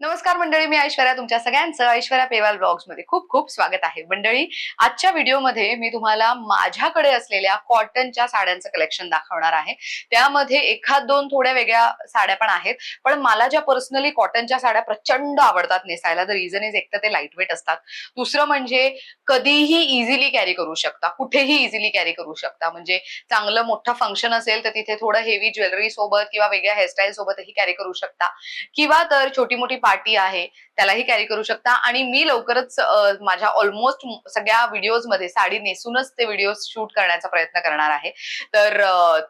नमस्कार मंडळी मी ऐश्वर्या तुमच्या सगळ्यांचं ऐश्वर्या पेवाल ब्लॉग्समध्ये खूप खूप स्वागत आहे. मंडळी आजच्या व्हिडिओमध्ये मी तुम्हाला माझ्याकडे असलेल्या कॉटनच्या साड्यांचं कलेक्शन दाखवणार आहे. त्यामध्ये एखाद दोन थोड्या वेगळ्या साड्या पण आहेत पण मला ज्या पर्सनली कॉटनच्या साड्या प्रचंड आवडतात नेसायला द रिझन इज एक तर ते लाइट वेट असतात. दुसरं म्हणजे कधीही इझिली कॅरी करू शकता कुठेही इझिली कॅरी करू शकता. म्हणजे चांगलं मोठं फंक्शन असेल तर तिथे थोडं हेवी ज्वेलरी सोबत किंवा वेगळ्या हेअरस्टाईल सोबतही कॅरी करू शकता. किंवा तर छोटी मोठी पार्टी आहे. त्यालाही कॅरी करू शकता. आणि मी लवकरच माझ्या ऑलमोस्ट सगळ्या व्हिडिओजमध्ये साडी नेसूनच ते व्हिडिओ शूट करण्याचा प्रयत्न करणार आहे. तर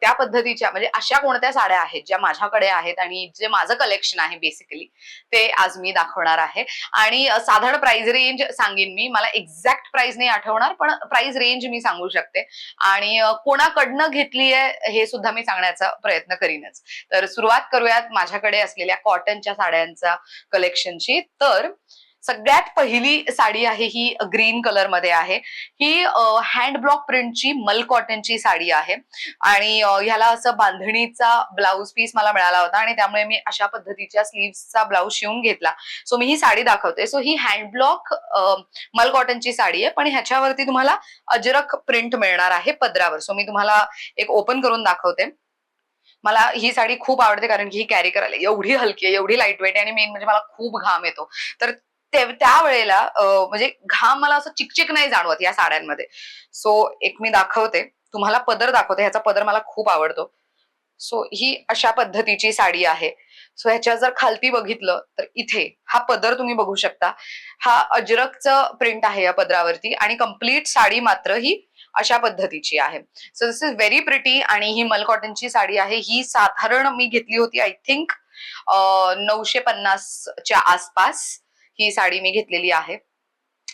त्या पद्धतीच्या म्हणजे अशा कोणत्या साड्या आहेत ज्या माझ्याकडे आहेत आणि जे माझं कलेक्शन आहे बेसिकली ते आज मी दाखवणार आहे. आणि साधारण प्राइस रेंज सांगेन मी. मला एक्झॅक्ट प्राइस नाही आठवणार पण प्राइस रेंज मी सांगू शकते. आणि कोणाकडनं घेतली आहे हे सुद्धा मी सांगण्याचा प्रयत्न करीनच. तर सुरुवात करूयात माझ्याकडे असलेल्या कॉटनच्या साड्यांचा कलेक्शनची तर सगळ्यात पहिली साडी आहे ही ग्रीन कलरमध्ये आहे. ही हँड ब्लॉक प्रिंटची मल कॉटनची साडी आहे. आणि ह्याला असं बांधणीचा ब्लाऊज पीस मला मिळाला होता आणि त्यामुळे मी अशा पद्धतीच्या स्लीव्सचा ब्लाऊज शिवून घेतला. सो मी ही साडी दाखवते. सो ही हँड ब्लॉक मल कॉटनची साडी आहे. पण ह्याच्यावरती तुम्हाला अजरक प्रिंट मिळणार आहे पदरावर. सो मी तुम्हाला एक ओपन करून दाखवते. मला ही साडी खूप आवडते कारण की ही कॅरी करायला एवढी हलकी आहे एवढी लाइट वेट आहे आणि मेन म्हणजे मला खूप घाम येतो. तर त्या त्यावेळेला म्हणजे घाम मला असं चिकचिक नाही जाणवत या साड्यांमध्ये. सो एक मी दाखवते. तुम्हाला पदर दाखवते. ह्याचा पदर मला खूप आवडतो. सो ही अशा पद्धतीची साडी आहे. सो ह्याच्या जर खालती बघितलं तर इथे हा पदर तुम्ही बघू शकता. हा अजरकचं प्रिंट आहे या पदरावरती आणि कंप्लीट साडी मात्र ही अशा पद्धतीची आहे. So this is very pretty आणि ही मल कॉटनची साडी आहे. ही साधारण मी घेतली होती आय थिंक नऊशे पन्नासच्या आसपास ही साडी मी घेतलेली आहे.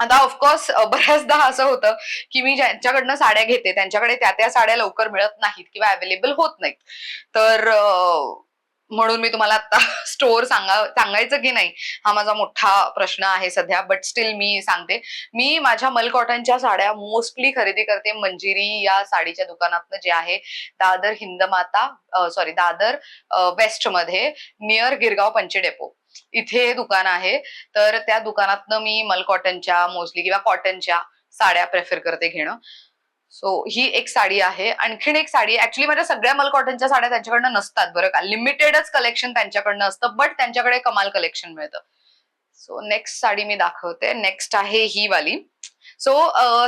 आता ऑफकोर्स बऱ्याचदा असं होतं की मी ज्यांच्याकडनं साड्या घेते त्यांच्याकडे त्या त्या साड्या लवकर मिळत नाहीत किंवा अवेलेबल होत नाहीत. तर म्हणून मी तुम्हाला आता स्टोअर सांगा सांगायचं की नाही हा माझा मोठा प्रश्न आहे सध्या बट स्टील मी सांगते. मी माझ्या मल कॉटनच्या साड्या मोस्टली खरेदी करते मंजिरी या साडीच्या दुकानातनं जे आहे दादर हिंदमाता सॉरी दादर वेस्टमध्ये नियर गिरगाव पंचे डेपो इथे हे दुकान आहे तर त्या दुकानातनं मी मल कॉटनच्या मोस्टली किंवा कॉटनच्या साड्या प्रेफर करते घेणं. सो ही एक साडी आहे. आणखीन एक साडी ऍक्च्युली माझ्या सगळ्या मल कॉटनच्या साड्या त्यांच्याकडनं नसतात बरं का. लिमिटेडच कलेक्शन त्यांच्याकडनं असतं बट त्यांच्याकडे कमाल कलेक्शन मिळतं. सो नेक्स्ट साडी मी दाखवते. नेक्स्ट आहे ही वाली. सो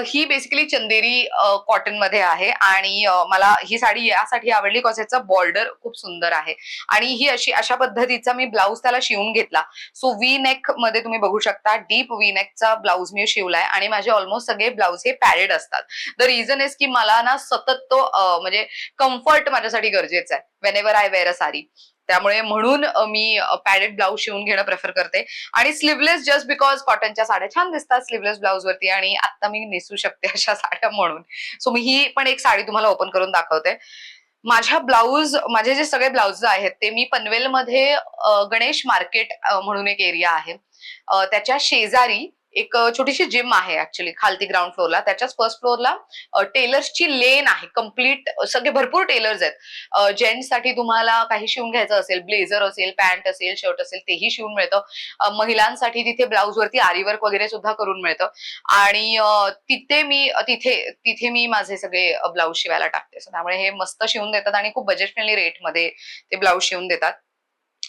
ही बेसिकली चंदेरी कॉटनमध्ये आहे आणि मला ही साडी यासाठी आवडली कॉज याचा बॉर्डर खूप सुंदर आहे. आणि ही अशी अशा पद्धतीचा मी ब्लाऊज त्याला शिवून घेतला. सो व्ही नेकमध्ये तुम्ही बघू शकता डीप वी नेकचा ब्लाऊज मी शिवलाय आणि माझे ऑलमोस्ट सगळे ब्लाऊज हे पॅरेड असतात. द रिझन इज की मला ना सतत तो म्हणजे कम्फर्ट माझ्यासाठी गरजेचं आहे. Whenever I wear a sari. त्यामुळे म्हणून मी पॅडेड ब्लाऊज शिवून घेणं प्रेफर करते. आणि स्लीवलेस जस्ट बिकॉज कॉटनच्या साड्या छान दिसतात स्लीवलेस ब्लाऊज वरती आणि आता मी नेसू शकते अशा साड्या म्हणून. सो मी ही पण एक साडी तुम्हाला ओपन करून दाखवते. माझ्या ब्लाऊज माझे जे सगळे ब्लाऊज आहेत ते मी पनवेलमध्ये गणेश मार्केट म्हणून एक एरिया आहे. त्याच्या शेजारी एक छोटीशी जिम आहे ऍक्च्युली खालती ग्राउंड फ्लोअरला त्याच्याच फर्स्ट फ्लोअरला टेलर्सची लेन आहे. कंप्लीट सगळे भरपूर टेलर्स आहेत. जेंट्ससाठी तुम्हाला काही शिवून घ्यायचं असेल ब्लेझर असेल पॅन्ट असेल शर्ट असेल तेही शिवून मिळतं. महिलांसाठी तिथे ब्लाऊज वरती आरीवर्क वगैरे सुद्धा करून मिळतं. आणि तिथे मी तिथे तिथे मी माझे सगळे ब्लाऊज शिवायला टाकते. त्यामुळे हे मस्त शिवून देतात आणि खूप बजेट फ्रेंडली रेटमध्ये ते ब्लाऊज शिवून देतात.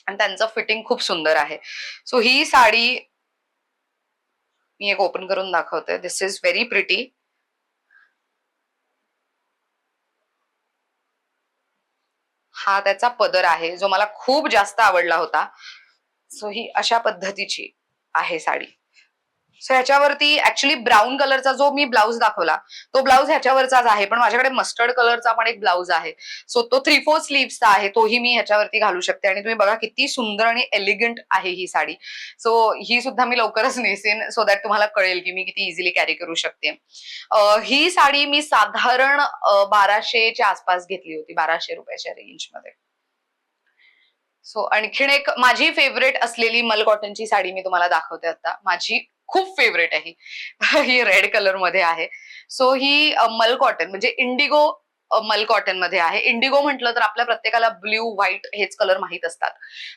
आणि त्यांचं फिटिंग खूप सुंदर आहे. सो ही साडी मी एक ओपन करून दाखवते. दिस इज व्हेरी प्रिटी हा त्याचा पदर आहे जो मला खूप जास्त आवडला होता. सो ही अशा पद्धतीची आहे साडी. सो ह्याच्यावरती ऍक्च्युली ब्राऊन कलरचा जो मी ब्लाऊज दाखवला तो ब्लाऊज ह्याच्यावरचाच आहे पण माझ्याकडे मस्टर्ड कलरचा पण एक ब्लाऊज आहे. सो तो थ्री फोर स्लीव्सचा आहे तोही मी ह्याच्यावरती घालू शकते. आणि तुम्ही बघा किती सुंदर आणि एलिगंट आहे ही साडी. सो ही सुद्धा मी लवकरच नेसेन सो दॅट तुम्हाला कळेल की मी किती इझिली कॅरी करू शकते. ही साडी मी साधारण बाराशेच्या आसपास घेतली होती बाराशे रुपयाच्या रेंजमध्ये सो आणखीन एक माझी फेवरेट असलेली मल कॉटनची साडी मी तुम्हाला दाखवते आता. माझी खूप फेवरेट आहे. ही रेड कलरमध्ये आहे. सो ही मल कॉटन म्हणजे इंडिगो मल कॉटनमध्ये आहे. इंडिगो म्हटलं तर आपल्या प्रत्येकाला ब्ल्यू व्हाईट हेच कलर माहीत असतात.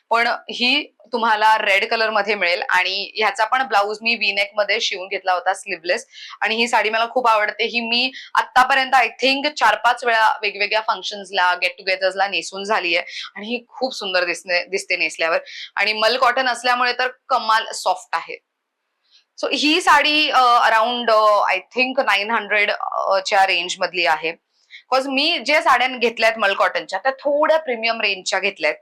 पण ही तुम्हाला रेड कलरमध्ये मिळेल आणि ह्याचा पण ब्लाऊज मी वीनेकमध्ये शिवून घेतला होता स्लीवलेस आणि ही साडी मला खूप आवडते. ही मी आतापर्यंत आय थिंक चार पाच वेळा वेगवेगळ्या फंक्शन्सला गेट टुगेदर्सला नेसून झाली आहे आणि ही खूप सुंदर दिसते दिसते नेसल्यावर. आणि मल कॉटन असल्यामुळे तर कमाल सॉफ्ट आहे. So he sari around I think nine hundred च्या रेंज मधली आहे. बिकॉज मी जे साड्या घेतल्यात मल कॉटनच्या त्या थोड्या प्रीमियम रेंजच्या घेतल्यात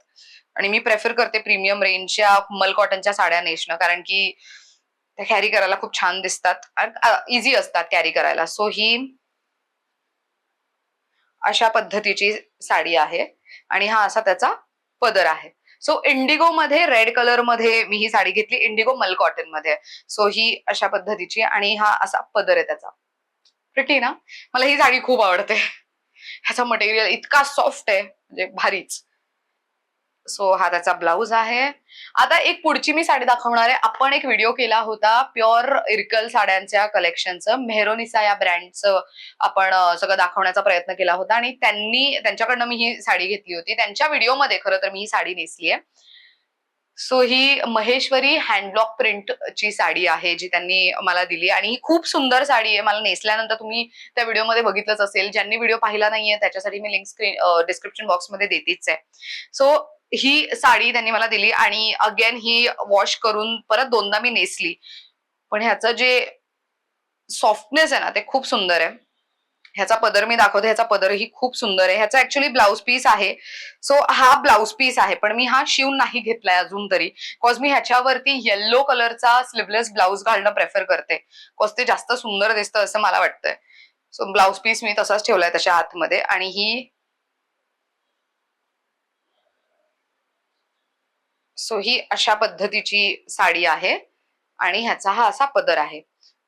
आणि मी प्रेफर करते प्रीमियम रेंजच्या मल कॉटनच्या साड्या नेसणं कारण की त्या कॅरी करायला खूप छान दिसतात. इझी असतात कॅरी करायला. सो ही अशा पद्धतीची साडी आहे. आणि हा असा त्याचा पदर आहे. सो इंडिगो मध्ये रेड कलरमध्ये मी ही साडी घेतली. इंडिगो मल कॉटनमध्ये. सो ही अशा पद्धतीची आणि हा असा पदर आहे त्याचा. प्रिटी ना? मला ही साडी खूप आवडते. ह्याचा मटेरियल इतका सॉफ्ट आहे म्हणजे भारीच. सो हा त्याचा ब्लाऊज आहे. आता एक पुढची मी साडी दाखवणार आहे. आपण एक व्हिडिओ केला होता प्युअर इरकल साड्यांच्या कलेक्शनचं मेहरोनिसा या ब्रँडचं आपण सगळं दाखवण्याचा प्रयत्न केला होता. आणि त्यांनी त्यांच्याकडनं मी ही साडी घेतली होती. त्यांच्या व्हिडिओमध्ये खरं तर मी ही साडी नेसली आहे सो ही महेश्वरी हँडलॉक प्रिंट ची साडी आहे जी त्यांनी मला दिली. आणि ही खूप सुंदर साडी आहे. मला नेसल्यानंतर तुम्ही त्या व्हिडिओमध्ये बघितलंच असेल. ज्यांनी व्हिडिओ पाहिला नाहीये त्याच्यासाठी मी लिंक स्क्रीन डिस्क्रिप्शन बॉक्समध्ये देतीच आहे. सो ही साडी त्यांनी मला दिली आणि अगेन ही वॉश करून परत दोनदा मी नेसली. पण ह्याचं जे सॉफ्टनेस आहे ना ते खूप सुंदर आहे. ह्याचा पदर मी दाखवते ह्याचा पदरही खूप सुंदर आहे. ह्याचा ऍक्च्युली ब्लाऊज पीस आहे. सो हा ब्लाऊज पीस आहे पण मी हा शिवून नाही घेतलाय अजून तरी. कॉज मी ह्याच्यावरती येल्लो कलरचा स्लीवलेस ब्लाऊज घालणं प्रेफर करते. कॉज ते जास्त सुंदर दिसतं असं मला वाटतंय. सो ब्लाऊज पीस मी तसाच ठेवलाय त्याच्या आतमध्ये आणि ही सो ही अशा पद्धतीची साडी आहे आणि ह्याचा हा असा पदर आहे.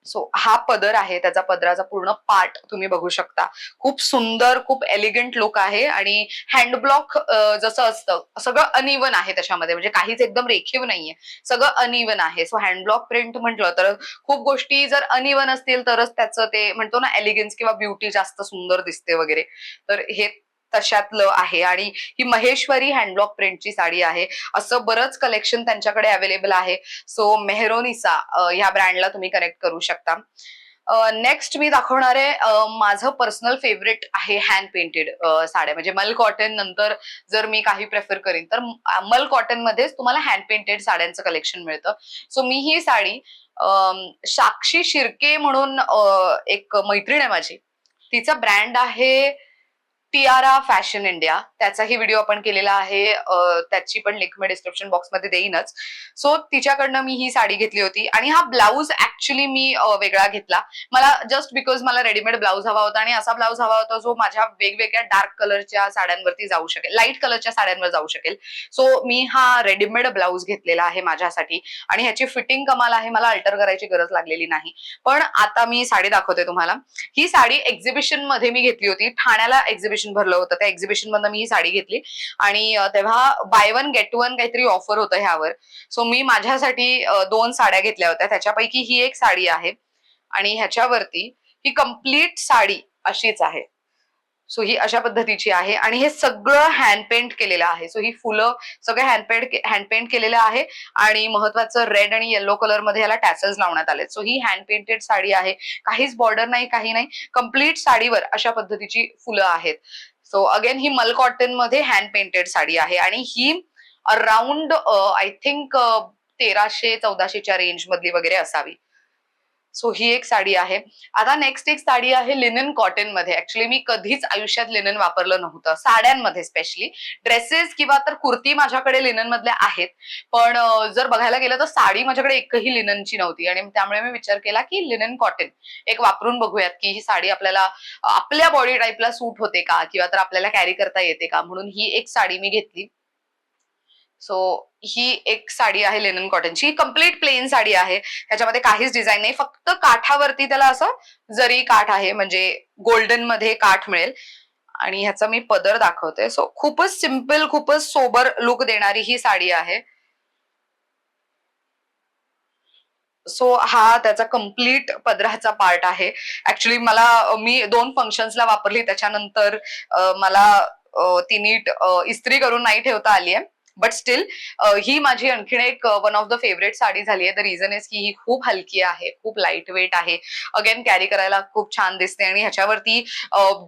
सो हा पदर आहे त्याचा पदराचा पूर्ण पार्ट तुम्ही बघू शकता. खूप सुंदर खूप एलिगंट लुक आहे आणि हँडब्लॉक जसं असतं सगळं अनइवन आहे त्याच्यामध्ये. म्हणजे काहीच एकदम रेखीव नाहीये. सगळं अनइवन आहे. सो हँडब्लॉक प्रिंट म्हटलं तर खूप गोष्टी जर अनइवन असतील तरच त्याचं ते म्हणतो ना एलिगन्स किंवा ब्युटी जास्त सुंदर दिसते वगैरे. तर हे तशातलं आहे. आणि ही महेश्वरी हँडब्लॉक प्रिंटची साडी आहे. असं बरंच कलेक्शन त्यांच्याकडे अवेलेबल आहे. सो मेहरोनिसा ह्या ब्रँडला तुम्ही कनेक्ट करू शकता. नेक्स्ट मी दाखवणार आहे माझं पर्सनल फेवरेट आहे हँड पेंटेड साड्या. म्हणजे मल कॉटन नंतर जर मी काही प्रेफर करीन तर मल कॉटन मध्येच तुम्हाला हँड पेंटेड साड्यांचं कलेक्शन मिळतं. सो मी ही साडी साक्षी शिर्के म्हणून एक मैत्रीण आहे माझी. तिचा ब्रँड आहे टियारा फॅशन इंडिया. त्याचाही व्हिडिओ आपण केलेला आहे. त्याची पण लिंक मी डिस्क्रिप्शन बॉक्समध्ये देईनच. सो तिच्याकडनं मी ही साडी घेतली होती. आणि हा ब्लाऊज ऍक्च्युली मी वेगळा घेतला. मला जस्ट बिकॉज मला रेडीमेड ब्लाऊज हवा होता आणि असा ब्लाऊज हवा होता जो माझ्या वेगवेगळ्या डार्क कलरच्या साड्यांवरती जाऊ शकेल. लाइट कलरच्या साड्यांवर जाऊ शकेल. सो मी हा रेडीमेड ब्लाऊज घेतलेला आहे माझ्यासाठी. आणि ह्याची फिटिंग कमाल आहे. मला अल्टर करायची गरज लागलेली नाही. पण आता मी साडी दाखवते तुम्हाला. ही साडी एक्झिबिशनमध्ये मी घेतली होती. ठाण्याला एक्झिबिशन भरलं होतं. त्या एक्झिबिशन मधनं मी ही साडी घेतली. आणि तेव्हा बाय वन गेट वन काहीतरी ऑफर होतं ह्यावर. सो मी माझ्यासाठी दोन साड्या घेतल्या होत्या. त्याच्यापैकी ही एक साडी आहे. आणि ह्याच्यावरती ही कंप्लीट साडी अशीच आहे. सो ही अशा पद्धतीची आहे. आणि हे सगळं हँड पेंट केलेलं आहे. सो ही फुलं सगळं हँड पेंट हँड पेंट केलेलं आहे. आणि महत्वाचं रेड आणि येलो कलरमध्ये याला टॅसल्स लावण्यात आले सो ही हँड पेंटेड साडी आहे. काहीच बॉर्डर नाही काही नाही. कंप्लीट साडीवर अशा पद्धतीची फुलं आहेत. सो अगेन ही मल कॉटनमध्ये हँड पेंटेड साडी आहे. आणि ही अराउंड आय थिंक तेराशे चौदाशेच्या रेंज मधली वगैरे असावी. सो ही एक साडी आहे. आता नेक्स्ट एक साडी आहे लिनन कॉटनमध्ये. ऍक्च्युली मी कधीच आयुष्यात लिनन वापरलं नव्हतं. साड्यांमध्ये स्पेशली ड्रेसेस किंवा तर कुर्ती माझ्याकडे लिनन मधल्या आहेत. पण जर बघायला गेलं तर साडी माझ्याकडे एकही लिननची नव्हती. आणि त्यामुळे मी विचार केला की लिनन कॉटन एक वापरून बघूयात की ही साडी आपल्याला आपल्या बॉडी टाईपला सूट होते का? किंवा तर आपल्याला कॅरी करता येते का? म्हणून ही एक साडी मी घेतली. सो ही एक साडी आहे लेनन कॉटनची ही कंप्लीट प्लेन साडी आहे. ह्याच्यामध्ये काहीच डिझाईन नाही. फक्त काठावरती त्याला असं जरी काठ आहे म्हणजे गोल्डनमध्ये काठ मिळेल. आणि ह्याचा मी पदर दाखवते. सो खूपच सिंपल खूपच सोबर लुक देणारी ही साडी आहे. सो हा त्याचा कंप्लीट पदराचा पार्ट आहे. ऍक्च्युली मला मी दोन फंक्शन्सला वापरली. त्याच्यानंतर मला ती नीट इस्त्री करून नाही ठेवता आली आहे बट स्टील ही माझी आणखीन एक one of the favourite sari झाली आहे. द रिझन इज की ही खूप हलकी आहे खूप लाइट वेट आहे. अगेन कॅरी करायला खूप छान दिसते आणि ह्याच्यावरती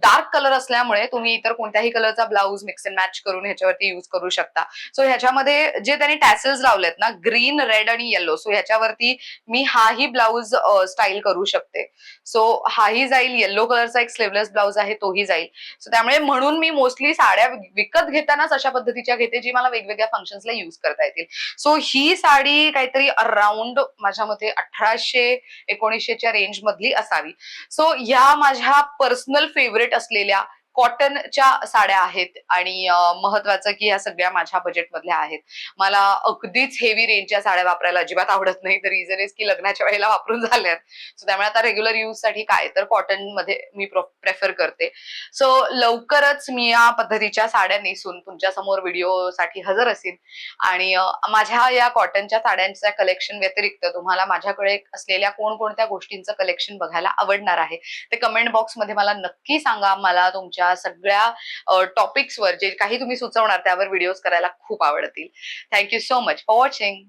डार्क कलर असल्यामुळे तुम्ही इतर कोणत्याही कलरचा ब्लाऊज मिक्स अँड मॅच करून ह्याच्यावरती युज करू शकता. सो ह्याच्यामध्ये जे त्यांनी टॅसल्स लावलेत ना ग्रीन रेड आणि येलो सो ह्याच्यावरती मी हाही ब्लाऊज स्टाईल करू शकते. सो हाही जाईल येलो कलरचा एक स्लीवलेस ब्लाऊज आहे तोही जाईल. सो त्यामुळे म्हणून मी मोस्टली साड्या विकत घेतानाच अशा पद्धतीच्या घेते जी मला वेगवेगळ्या फंक्शन्सला युज करता येतील. सो ही साडी काहीतरी अराउंड माझ्या मते अठराशे एकोणीसशेच्या रेंज मधली असावी. सो ह्या माझ्या पर्सनल फेवरेट असलेल्या कॉटनच्या साड्या आहेत आणि महत्वाचं की या सगळ्या माझ्या बजेटमधल्या आहेत. मला अगदीच हेवी रेंजच्या साड्या वापरायला अजिबात आवडत नाही. तर रिझन इज की लग्नाच्या वेळेला वापरून झाल्यात. सो त्यामुळे आता रेग्युलर यूजसाठी काय? तर कॉटनमध्ये मी प्रेफर करते. सो लवकरच मी या पद्धतीच्या साड्या नेसून तुमच्यासमोर व्हिडिओसाठी हजर असेल आणि माझ्या या कॉटनच्या साड्यांच्या कलेक्शन व्यतिरिक्त तुम्हाला माझ्याकडे असलेल्या कोणकोणत्या गोष्टींचं कलेक्शन बघायला आवडणार आहे ते कमेंट बॉक्समध्ये मला नक्की सांगा. मला तुमच्या सगळ्या टॉपिक्सवर जे काही तुम्ही सुचवणार त्यावर व्हिडिओज करायला खूप आवडतील. Thank you so much for watching